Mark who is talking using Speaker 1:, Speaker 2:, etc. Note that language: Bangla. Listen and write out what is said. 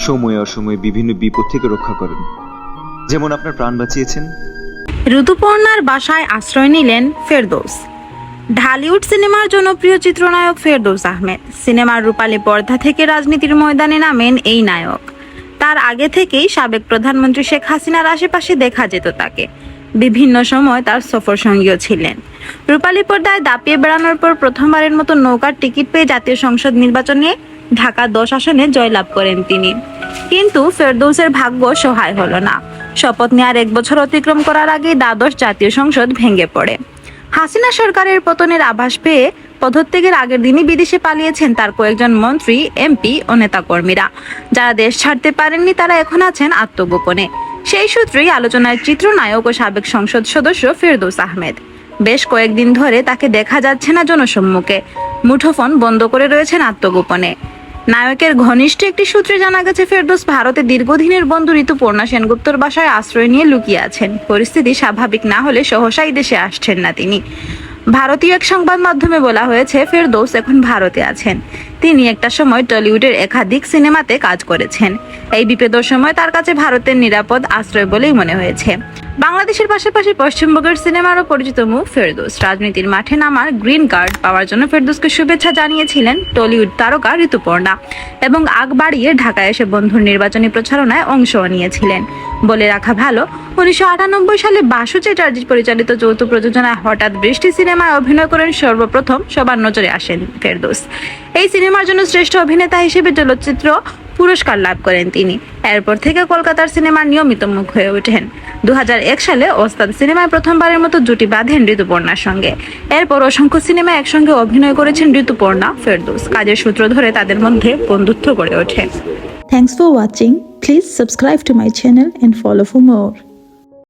Speaker 1: সময়ে অসময়ে বিভিন্ন বিপদ থেকে রক্ষা করেন। যেমন আপনার প্রাণ বাঁচিয়েছেন।
Speaker 2: ঋতুপর্ণার বাসায় আশ্রয় নিলেন ফেরদৌস। ঢালিউড সিনেমার জনপ্রিয় চিত্রনায়ক ফেরদৌস আহমেদ। সিনেমার রূপালী পর্দা থেকে রাজনীতির ময়দানে নামেন এই নায়ক। তার আগে থেকেই সাবেক প্রধানমন্ত্রী শেখ হাসিনার আশেপাশে দেখা যেত তাকে। বিভিন্ন সময় তার সফর সঙ্গীও ছিলেন। রূপালী পর্দায় দাপিয়ে বেড়ানোর পর প্রথমবারের মতো নৌকার টিকিট পেয়ে জাতীয় সংসদ নির্বাচনে ঢাকা দশ আসনে জয়লাভ করেন তিনি। কিন্তু ফেরদৌসের ভাগ্য সহায় হলো না। শপথ নেওয়ার এক বছর অতিক্রম করার আগেই দ্বাদশ জাতীয় সংসদ ভেঙে পড়ে। হাসিনা সরকারের পতনের আভাস পেয়ে পদত্যাগের আগের দিনই বিদেশে পালিয়েছেন তার কয়েকজন মন্ত্রী, এমপি ও নেতাকর্মীরা। যারা দেশ ছাড়তে পারেননি, তারা এখন আছেন আত্মগোপনে। সেই সূত্রেই আলোচনার চিত্রনায়ক ও সাবেক সংসদ সদস্য ফেরদৌস আহমেদ। বেশ কয়েকদিন ধরে তাকে দেখা যাচ্ছে না জনসম্মুখে। মুঠোফোন বন্ধ করে রয়েছেন আত্মগোপনে। নায়কের ঘনিষ্ঠ একটি সূত্রে জানা গেছে, ফেরদৌস ভারতে দীর্ঘদিনের বন্ধু ঋতুপর্ণা সেনগুপ্তর বাসায় আশ্রয় নিয়ে লুকিয়ে আছেন। পরিস্থিতি স্বাভাবিক না হলে সহসাই দেশে আসছেন না তিনি। ভারতীয় এক সংবাদ মাধ্যমে বলা হয়েছে, ফেরদৌস এখন ভারতে আছেন। তিনি একটা সময় টলিউডের একাধিক সিনেমাতে কাজ করেছেন। এই বিপদের সময় তার কাছে ভারতের নিরাপদ আশ্রয় বলেই মনে হয়েছে। বাংলাদেশের পাশাপাশি পশ্চিমবঙ্গের সিনেমারও পরিচিত মুখ ফেরদোস। রাজনীতির মাঠে নামার গ্রিন কার্ড পাওয়ার জন্য ফেরদৌসকে শুভেচ্ছা জানিয়েছিলেন টলিউড তারকা ঋতুপর্ণা এবং আগ বাড়িয়ে ঢাকায় এসে বন্ধুর নির্বাচনী প্রচারণায় অংশ নিয়েছিলেন। বলে রাখা ভালো, উনিশশো আটানব্বই সালে বাসু চ্যাটার্জি পরিচালিত যৌথ প্রযোজনায় হঠাৎ বৃষ্টি সিনেমায় অভিনয় করেন সর্বপ্রথম, সবার নজরে আসেন ফেরদোস। এই সিনেমার জন্য শ্রেষ্ঠ অভিনেতা হিসেবে চলচ্চিত্র পুরস্কার লাভ করেন তিনি। এরপর থেকে কলকাতার সিনেমার নিয়মিত মুখ হয়ে ওঠেন। দুহাজার এক সালে ওস্তাদ সিনেমায় প্রথমবারের মতো জুটি বাঁধেন ঋতুপর্ণার সঙ্গে। এরপর অসংখ্য সিনেমায় একসঙ্গে অভিনয় করেছেন ঋতুপর্ণা, ফেরদৌস। কাজের সূত্র ধরে তাদের মধ্যে বন্ধুত্ব গড়ে ওঠে।
Speaker 3: Thanks for watching. Please subscribe to my channel and follow for more.